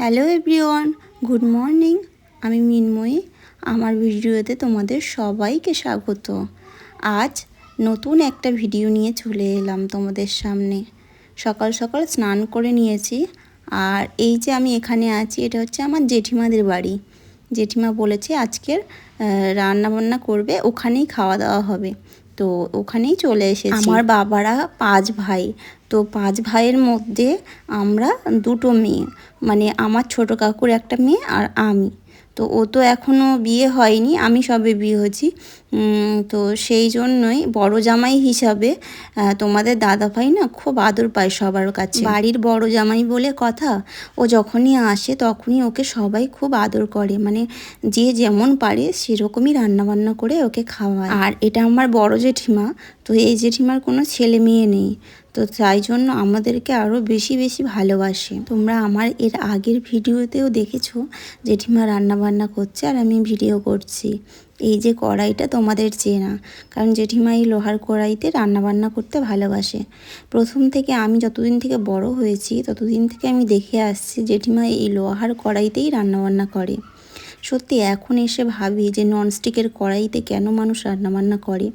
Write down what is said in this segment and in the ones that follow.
Hello everyone, good morning. আমি মিনময়ী। আমার ভিডিওতে তোমাদের সবাইকে স্বাগত। আজ নতুন একটা ভিডিও নিয়ে চলে এলাম তোমাদের সামনে। সকাল সকাল স্নান করে নিয়েছি। আর এই যে আমি এখানে আছি, এটা হচ্ছে আমার জেঠিমাদের বাড়ি। জেঠিমা বলেছে আজকের রান্না বান্না করবে, ওখানেই খাওয়া দাওয়া হবে। তো ওখানেই চলে এসেছি। আমার বাবারা পাঁচ ভাই। তো পাঁচ ভাইয়ের মধ্যে আমরা দুটো মেয়ে। মানে আমার ছোট কাকুর একটা মেয়ে আর আমি। তো ও তো এখনও বিয়ে হয়নি, আমি সবে বিয়ে হয়েছি। তো সেই জন্যই বড় জামাই হিসাবে তোমাদের দাদা ভাই না খুব আদর পায় সবার কাছে। বাড়ির বড় জামাই বলে কথা, ও যখনই আসে তখনই ওকে সবাই খুব আদর করে। মানে যে যেমন পারে সেরকমই রান্নাবান্না করে ওকে খাওয়ায়। আর এটা আমার বড় জেঠিমা, তো এই জেঠিমার কোনো ছেলে মেয়ে নেই। তো তাই জন্য আমাদেরকে আরও বেশি বেশি ভালোবাসে। তোমরা আমার এর আগের ভিডিওতেও দেখেছ জেঠিমা রান্নাবান্না করছে আর আমি ভিডিও করছি। এই যে কড়াইটা তোমাদের চেনা কারণ জেঠিমা এই লোহার কড়াইতে রান্নাবান্না করতে ভালোবাসে। প্রথম থেকে আমি যতদিন থেকে বড় হয়েছি, ততদিন থেকে আমি দেখে আসছি জেঠিমা এই লোহার কড়াইতেই রান্নাবান্না করে। সত্যি, এখন এসে ভাবি যে ননস্টিকের কড়াইতে কেন মানুষ রান্নাবান্না করে?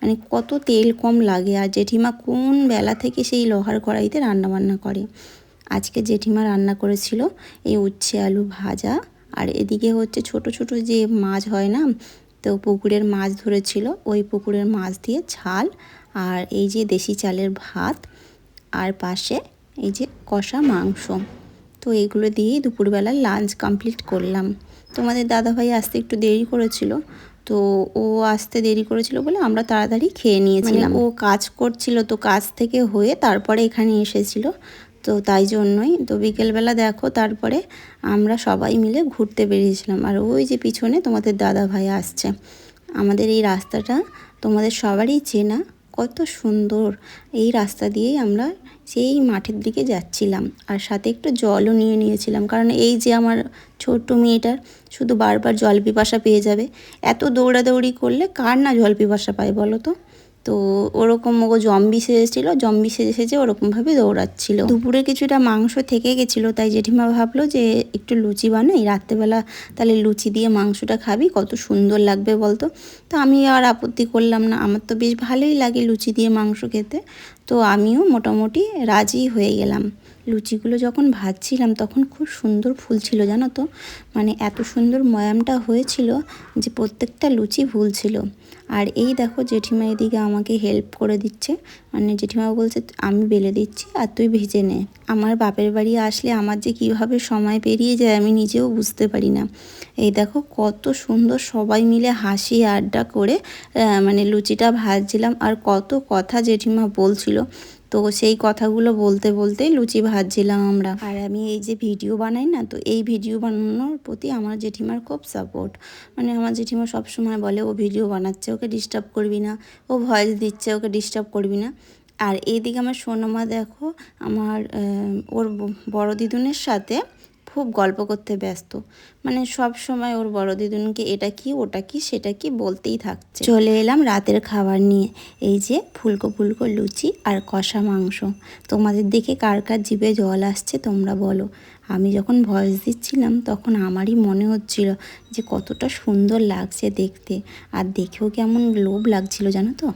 মানে কত তেল কম লাগে আর জেঠিমা কোন বেলা থেকে সেই লোহার কড়াইতে রান্নাবান্না করে? আজকে জেঠিমা রান্না করেছিল এই উচ্ছে আলু ভাজা, আর এদিকে হচ্ছে ছোট ছোট যে মাছ হয় না তো পুকুরের মাছ ধরেছিল ওই পুকুরের মাছ দিয়ে ঝাল আর এই যে দেশি চালের ভাত আর পাশে এই যে কষা মাংস। তো এগুলো দিয়েই দুপুরবেলা লাঞ্চ কমপ্লিট করলাম। তোমাদের দাদাভাই আসতে একটু দেরি করেছিল তো ও আসতে দেরি করেছিল বলে আমরা তাড়াতাড়ি খেয়ে নিয়েছিলাম। মানে ও কাজ করছিল তো কাজ থেকে হয়ে তারপরে এখানে এসেছিল। তো তাই জন্যই। তো বিকেলবেলা দেখো, তারপরে আমরা সবাই মিলে ঘুরতে বেরিয়েছিলাম। আর ওই যে পিছনে তোমাদের দাদা ভাই আসছে। আমাদের এই রাস্তাটা তোমাদের সবারই চেনা। কত সুন্দর। এই রাস্তা দিয়েই আমরা সেই মাঠের দিকে যাচ্ছিলাম। আর সাথে একটু জলও নিয়ে নিয়েছিলাম। কারণ এই যে আমার ছোট্ট মেয়েটার শুধু বারবার জল পিপাসা পেয়ে যাবে। এত দৌড়াদৌড়ি করলে কার না জল পিপাসা পায় বলো তো? তো ওরকম ও জম্বি সেজেছিলো, জম্বি সেজে সেজে ওরকমভাবে দৌড়াচ্ছিল। দুপুরে কিছুটা মাংস থেকে গেছিল, তাই জেঠিমা ভাবলো যে একটু লুচি বানাই, রাত্রেবেলা তাহলে লুচি দিয়ে মাংসটা খাবি, কত সুন্দর লাগবে বলতো। তো আমি আর আপত্তি করলাম না, আমার তো বেশ ভালোই লাগে লুচি দিয়ে মাংস খেতে। তো আমিও মোটামুটি রাজি হয়ে গেলাম। লুচিগুলো যখন ভাজছিলাম তখন খুব সুন্দর ফুল ছিল জানো তো? মানে এত সুন্দর ময়ামটা হয়েছিল যে প্রত্যেকটা লুচি ভুল ছিল আর এই দেখো জেঠিমা এদিকে আমাকে হেল্প করে দিচ্ছে। মানে জেঠিমা বলছে, আমি বেলে দিচ্ছি আর তুই ভেজে নে। আমার বাপের বাড়ি আসলে আমার যে কীভাবে সময় পেরিয়ে যায় আমি নিজেও বুঝতে পারি না। এই দেখো কত সুন্দর সবাই মিলে হাসি আড্ডা করে মানে লুচিটা ভাজছিলাম আর কত কথা জেঠিমা বলছিল। তো সেই কথাগুলো বলতে বলতে লুচি ভাজছিলাম আমরা। আর আমি এই যে ভিডিও বানাই না, তো এই ভিডিও বানানোর প্রতি আমার জেঠিমার খুব সাপোর্ট মানে আমার জেঠিমা সবসময় বলে, ও ভিডিও বানাচ্ছে, ওকে ডিস্টার্ব করবি না। ও ভয়েস দিচ্ছে, ওকে ডিস্টার্ব করবি না। আর এইদিকে আমার সোনামা দেখো, আমার ওর বড় দিদুনের সাথে খুব গল্প করতে ব্যস্ত। মানে সব সময় ওর বড় দিদুনকে এটা কি, ওটা কি, সেটা কি বলতেই থাকছে। চলে এলাম রাতের খাবার নিয়ে। এই যে ফুলকো ফুলকো লুচি আর কষা মাংস। তোমাদের দেখে কার কার জিভে জল আসছে তোমরা বলো। আমি যখন ভয়েস দিচ্ছিলাম তখন আমারই মনে হচ্ছিল যে কতটা সুন্দর লাগছে দেখতে। আর দেখেও কেমন লোভ লাগছিল জানো তো?